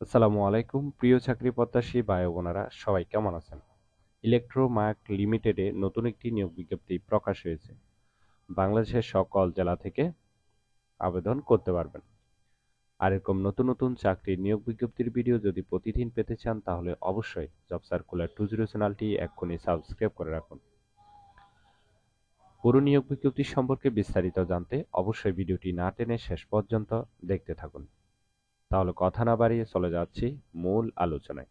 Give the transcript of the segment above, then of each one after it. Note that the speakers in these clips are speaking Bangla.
আসসালামু আলাইকুম। প্রিয় চাকরি প্রত্যাশী ভাই বোনেরা সবাই কেমন আছেন? ইলেকট্রোমার্ক লিমিটেডে নতুন একটি নিয়োগ বিজ্ঞপ্তি প্রকাশ হয়েছে। বাংলাদেশের সকল জেলা থেকে আবেদন করতে পারবেন। আর এরকম নতুন নতুন চাকরির নিয়োগ বিজ্ঞপ্তির ভিডিও যদি প্রতিদিন পেতে চান, তাহলে অবশ্যই জব সার্কুলার টু জিরো চ্যানেলটি এক্ষুনি সাবস্ক্রাইব করে রাখুন। পুরো নিয়োগ বিজ্ঞপ্তি সম্পর্কে বিস্তারিত জানতে অবশ্যই ভিডিওটি না টেনে শেষ পর্যন্ত দেখতে থাকুন। তাহলে কথা না বাড়িয়ে চলে যাচ্ছি মূল আলোচনায়।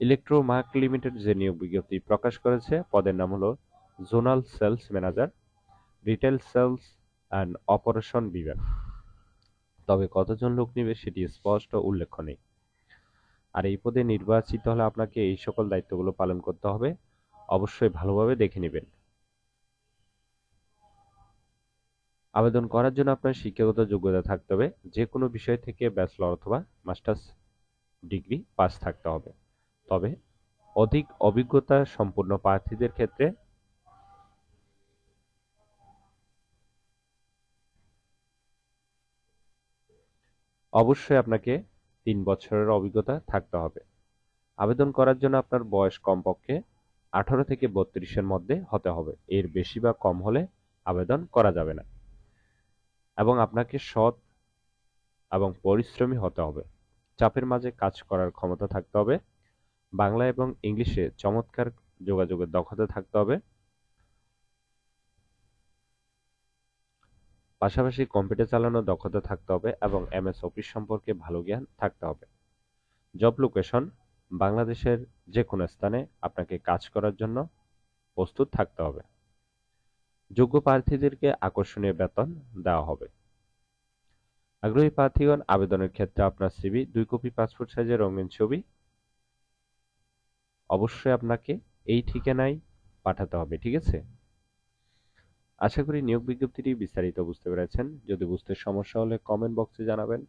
ইলেকট্রোমার্ক লিমিটেড যে নিয়োগ বিজ্ঞপ্তি প্রকাশ করেছে, পদের নাম হলো zonal sales manager, retail sales and operation বিভাগ। তবে কতজন লোক নেবে সেটি স্পষ্ট উল্লেখ নেই। আর এই পদে নির্বাচিত হলে আপনাকে এই সকল দায়িত্বগুলো পালন করতে হবে। অবশ্যই ভালোভাবে দেখে নেবেন। আবেদন করার জন্য আপনার শিক্ষাগত যোগ্যতা থাকতে হবে। যে কোনো বিষয় থেকে ব্যাচলর অথবা মাস্টার্স ডিগ্রি পাস থাকতে হবে। তবে অধিক অভিজ্ঞতা সম্পূর্ণ প্রার্থীদের ক্ষেত্রে অবশ্যই আপনাকে তিন বছরের অভিজ্ঞতা থাকতে হবে। আবেদন করার জন্য আপনার বয়স কমপক্ষে আঠারো থেকে বত্রিশের মধ্যে হতে হবে। এর বেশি বা কম হলে আবেদন করা যাবে না। এবং আপনাকে সৎ এবং পরিশ্রমী হতে হবে। চাপের মাঝে কাজ করার ক্ষমতা থাকতে হবে। বাংলা এবং ইংলিশে চমৎকার যোগাযোগের দক্ষতা থাকতে হবে। পাশাপাশি কম্পিউটার চালানোর দক্ষতা থাকতে হবে এবং এমএস অফিস সম্পর্কে ভালো জ্ঞান থাকতে হবে। জব লোকেশন, বাংলাদেশের যে কোনো স্থানে আপনাকে কাজ করার জন্য প্রস্তুত থাকতে হবে। যোগ্য প্রার্থীদেরকে আকর্ষণীয় বেতন দেওয়া হবে। আগ্রহী প্রার্থীগণ, আবেদনের ক্ষেত্রে আপনার সিবি দুই কপি পাসপোর্ট সাইজের রঙিন ছবি অবশ্যই আপনাকে এই ঠিকানায় পাঠাতে হবে, ঠিক আছে? আশা করি নিয়োগ বিজ্ঞপ্তিটি বিস্তারিত বুঝতে পেরেছেন। যদি বুঝতে সমস্যা হলে কমেন্ট বক্সে জানাবেন।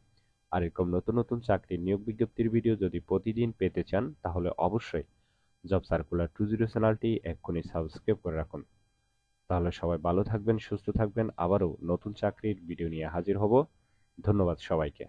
আর এরকম নতুন নতুন চাকরির নিয়োগ বিজ্ঞপ্তির ভিডিও যদি প্রতিদিন পেতে চান, তাহলে অবশ্যই জব সার্কুলার টু জিরো চ্যানেলটি এক্ষুনি সাবস্ক্রাইব করে রাখুন। তাহলে সবাই ভালো থাকবেন, সুস্থ থাকবেন। আবারও নতুন চাকরির ভিডিও নিয়ে হাজির হব। ধন্যবাদ সবাইকে।